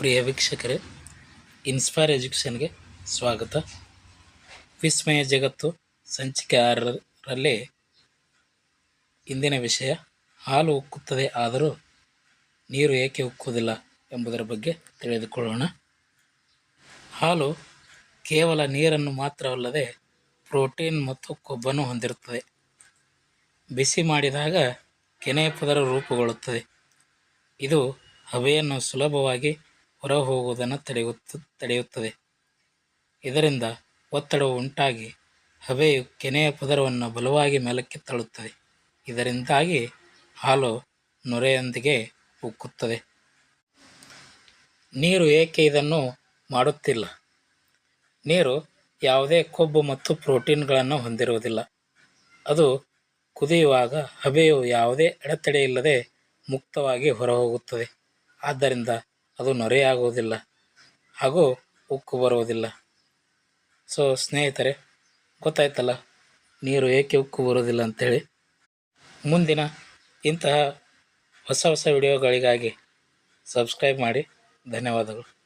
ಪ್ರಿಯ ವೀಕ್ಷಕರೇ ಇನ್ಸ್ಪೈರ್ ಎಜುಕೇಷನ್ಗೆ ಸ್ವಾಗತ. ವಿಸ್ಮಯ ಜಗತ್ತು ಸಂಚಿಕೆ ಆರರಲ್ಲಿ ಇಂದಿನ ವಿಷಯ, ಹಾಲು ಉಕ್ಕುತ್ತದೆ ಆದರೂ ನೀರು ಏಕೆ ಉಕ್ಕುವುದಿಲ್ಲ ಎಂಬುದರ ಬಗ್ಗೆ ತಿಳಿದುಕೊಳ್ಳೋಣ. ಹಾಲು ಕೇವಲ ನೀರನ್ನು ಮಾತ್ರವಲ್ಲದೆ ಪ್ರೋಟೀನ್ ಮತ್ತು ಕೊಬ್ಬನ್ನು ಹೊಂದಿರುತ್ತದೆ. ಬಿಸಿ ಮಾಡಿದಾಗ ಕೆನೆಯ ಪದರ ರೂಪುಗೊಳ್ಳುತ್ತದೆ. ಇದು ಹಬೆಯನ್ನು ಸುಲಭವಾಗಿ ಹೊರಹೋಗುವುದನ್ನು ತಡೆಯುತ್ತ, ತಡೆಯುತ್ತದೆ. ಇದರಿಂದ ಒತ್ತಡವು ಉಂಟಾಗಿ ಹಬೆಯು ಕೆನೆಯ ಪದರವನ್ನು ಬಲವಾಗಿ ಮೇಲಕ್ಕೆ ತಳ್ಳುತ್ತದೆ. ಇದರಿಂದಾಗಿ ಹಾಲು ನೊರೆಯೊಂದಿಗೆ ಉಕ್ಕುತ್ತದೆ. ನೀರು ಏಕೆ ಇದನ್ನು ಮಾಡುತ್ತಿಲ್ಲ? ನೀರು ಯಾವುದೇ ಕೊಬ್ಬು ಮತ್ತು ಪ್ರೋಟೀನ್ಗಳನ್ನು ಹೊಂದಿರುವುದಿಲ್ಲ. ಅದು ಕುದಿಯುವಾಗ ಹಬೆಯು ಯಾವುದೇ ಅಡೆತಡೆಯಿಲ್ಲದೆ ಮುಕ್ತವಾಗಿ ಹೊರಹೋಗುತ್ತದೆ. ಆದ್ದರಿಂದ ಅದು ನೊರೆಯಾಗುವುದಿಲ್ಲ ಹಾಗೂ ಉಕ್ಕು ಬರುವುದಿಲ್ಲ. ಸೊ ಸ್ನೇಹಿತರೆ, ಗೊತ್ತಾಯ್ತಲ್ಲ, ನೀರು ಏಕೆ ಉಕ್ಕು ಬರುವುದಿಲ್ಲ ಅಂಥೇಳಿ ಮುಂದಿನ ಇಂತಹ ಹೊಸ ಹೊಸ ವಿಡಿಯೋಗಳಿಗಾಗಿ ಸಬ್ಸ್ಕ್ರೈಬ್ ಮಾಡಿ. ಧನ್ಯವಾದಗಳು.